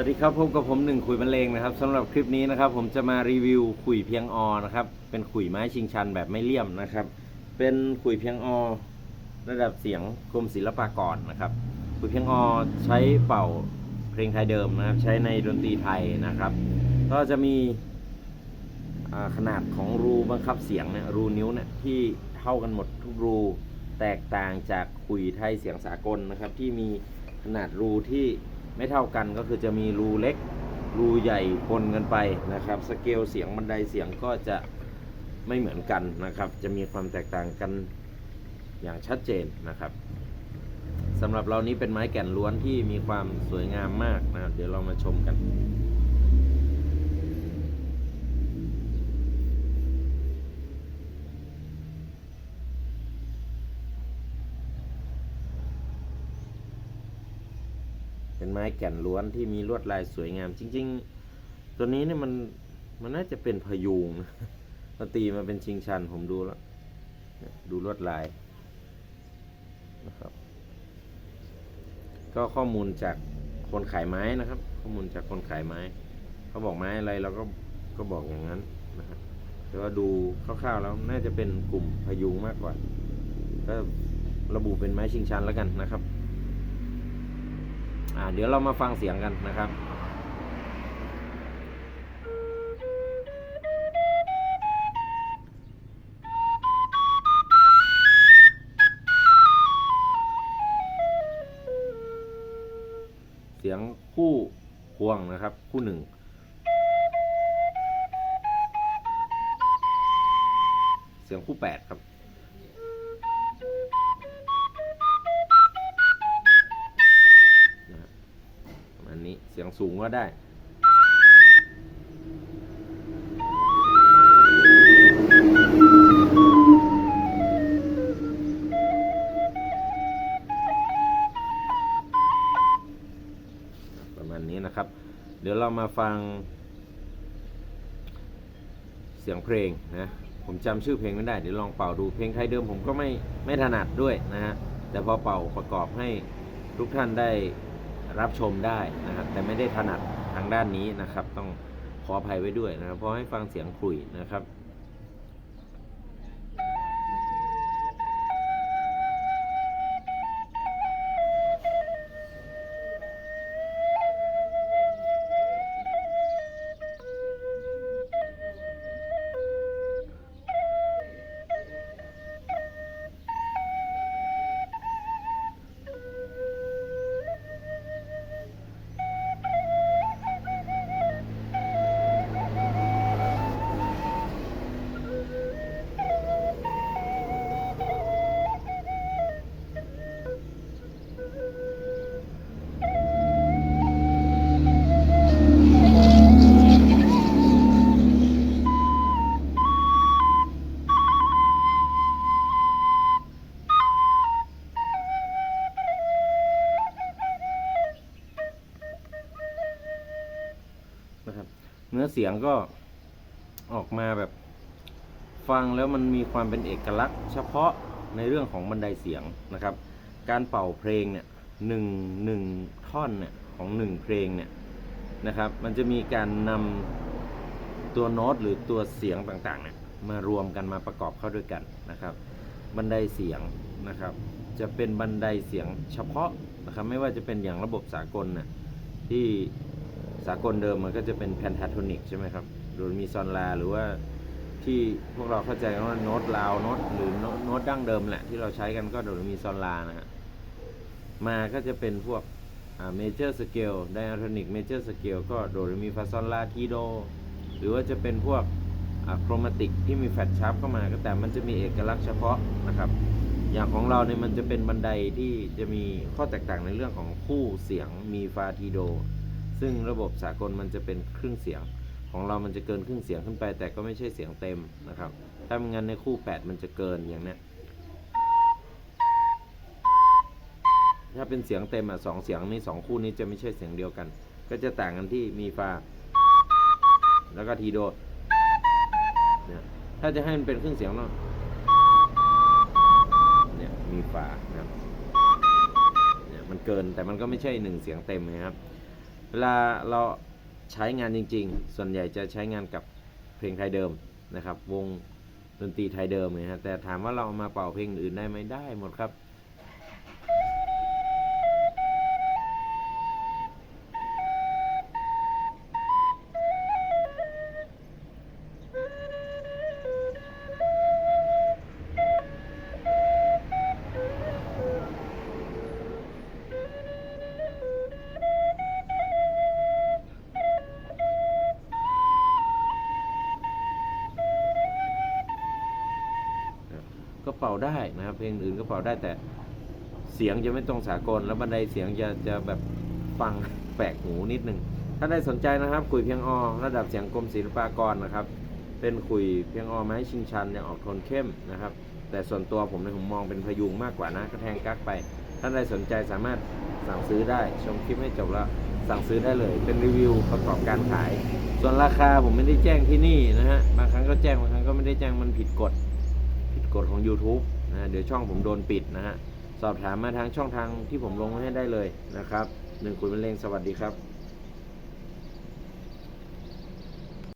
วัสดีครับพบกับผมหนึ่งขุยบรรเลงนะครับสำหรับคลิปนี้นะครับ ผมจะมารีวิวขุยเพียงอนะครับเป็นขุยไม้ชิงชันแบบไม่เลี่ยมนะครับ เป็นขุยเพียงอระดับเสียงกรมศิลปากรนะครับขุยเพียงอใช้เป่าเพลงไทยเดิมนะครับ ใช้ในดนตรีไทยนะครับ ก็จะมีขนาดของรูบังคับเสียงเนี่ยรูนิ้วเนี่ยที่เท่ากันหมดทุกรูแตกต่างจากขุยไทยเสียงสากลนะครับ ที่มีขนาดรูที่ ไม่เท่ากันก็คือจะมีรูเล็กรูใหญ่ปนกันไปนะครับสเกลเสียงบันไดเสียงก็จะไม่เหมือนกันนะครับ จะมีความแตกต่างกันอย่างชัดเจนนะครับสำหรับเรานี้เป็นไม้แก่นล้วนที่มีความสวยงามมากนะครับ เดี๋ยวเรามาชมกัน เป็นไม้แก่นล้วนที่มีลวดลายสวยงาม จริง ๆ ตัวนี้เนี่ยมันมันน่าจะเป็นพยูงนะมาตีมาเป็นชิงชันผมดูแล้ว ดูลวดลายนะครับ ก็ข้อมูลจากคนขายไม้นะครับ ข้อมูลจากคนขายไม้ เขาบอกไม้อะไรเราก็ก็บอกอย่างนั้นนะครับแต่ว่าดูคร่าวๆแล้วน่าจะเป็นกลุ่มพยุงมากกว่าก็ระบุเป็นไม้ชิงชันแล้วกันนะครับ อ่าเดี๋ยวเรามาฟังเสียงกันนะครับเสียงคู่ควงนะครับ คู่หนึ่งเสียงคู่แปดครับ ยงสูงก็ได้ ประมาณนี้นะครับ เดี๋ยวเรามาฟัง เสียงเพลงนะ ผมจำชื่อเพลงไม่ได้ เดี๋ยวลองเป่าดูเพลงไทยเดิมผมก็ไม่ไม่ถนัดด้วยนะฮะ แต่พอเป่าประกอบให้ทุกท่านได้ รับชมได้นะครับ แต่ไม่ได้ถนัดทางด้านนี้นะครับ ต้องขออภัยไว้ด้วยนะครับเพราะให้ฟังเสียงคุยนะครับ เนื้อเสียงก็ออกมาแบบ ฟังแล้วมันมีความเป็นเอกลักษณ์ เฉพาะในเรื่องของบันไดเสียงนะครับ การเป่าเพลงเนี่ยหนึ่งหนึ่งท่อนเนี่ยของหนึ่งเพลงเนี่ยนะครับ มันจะมีการนำตัวโน้ตหรือตัวเสียงต่างๆเนี่ยมารวมกันมาประกอบเข้าด้วยกันนะครับ บันไดเสียงนะครับ จะเป็นบันไดเสียงเฉพาะนะครับ ไม่ว่าจะเป็นอย่างระบบสากลน่ะที่ สากลเดิมมันก็จะเป็นแพนทาโทนิกใช่ไหมครับโดยมีซอนลาหรือว่าที่พวกเราเข้าใจกันว่าโน้ตลาวโน้ตหรือโน้ตโน้ตดั้งเดิมแหละที่เราใช้กันก็โดยมีซอนลานะฮะมาก็จะเป็นพวกเมเจอร์สเกลไดอะโทนิกเมเจอร์สเกลก็โดยมีฟาซอนลาทีโดหรือว่าจะเป็นพวกโครมาติกที่มีแฟลชชาร์ปเข้ามาก็แต่มันจะมีเอกลักษณ์เฉพาะนะครับ อย่างของเราเนี่ยมันจะเป็นบันไดที่จะมีข้อแตกต่างในเรื่องของคู่เสียงมีฟาทีโด ซึ่งระบบสากลมันจะเป็นครึ่งเสียง ของเรามันจะเกินครึ่งเสียงขึ้นไป แต่ก็ไม่ใช่เสียงเต็มนะครับ ถ้าไม่งั้นในคู่ 8 มันจะเกินอย่างเนี้ยถ้าเป็นเสียงเต็มอะสองเสียงนี้สองคู่นี้จะไม่ใช่เสียงเดียวกัน ก็จะต่างกันที่มีฟา แล้วก็ทีโดเนี่ยถ้าจะให้มันเป็นครึ่งเสียงเนาะเนี่ยมีฟานะครับเนี่ยมันเกินแต่มันก็ไม่ใช่หนึ่งเสียงเต็มนะครับ เวลาเราใช้งานจริง ๆ ส่วนใหญ่จะใช้งานกับเพลงไทยเดิมนะครับ วงดนตรีไทยเดิมนะฮะแต่ถามว่าเราเอามาเป่าเพลงอื่นได้ไหมได้หมดครับ เป่าได้นะครับเพลงอื่นก็เป่าได้แต่เสียงจะไม่ตรงสากล แล้วบันไดเสียงจะจะแบบฟังแปลกหูนิดนึงถ้าได้สนใจนะครับคุยเพียงอระดับเสียงกรมศิลปากรนะครับ เป็นคุยเพียงอไม้ชิงชันเนี่ยออกโทนเข้มนะครับ แต่ส่วนตัวผมเนี่ยผมมองเป็นพยุงมากกว่านะกระแทงกักไปท่านใดสนใจสามารถสั่งซื้อได้ชมคลิปให้จบแล้วสั่งซื้อได้เลย เป็นรีวิวประกอบการขาย ส่วนราคาผมไม่ได้แจ้งที่นี่นะฮะบางครั้งก็แจ้งบางครั้งก็ไม่ได้แจ้งมันผิดกฎ ผิดกฎของ YouTube นะเดี๋ยวช่องผมโดนปิดนะฮะสอบถามมาทางช่องทางที่ผมลงไว้ให้ได้เลยนะครับหนึ่งคุยเป็นเลงสวัสดีครับ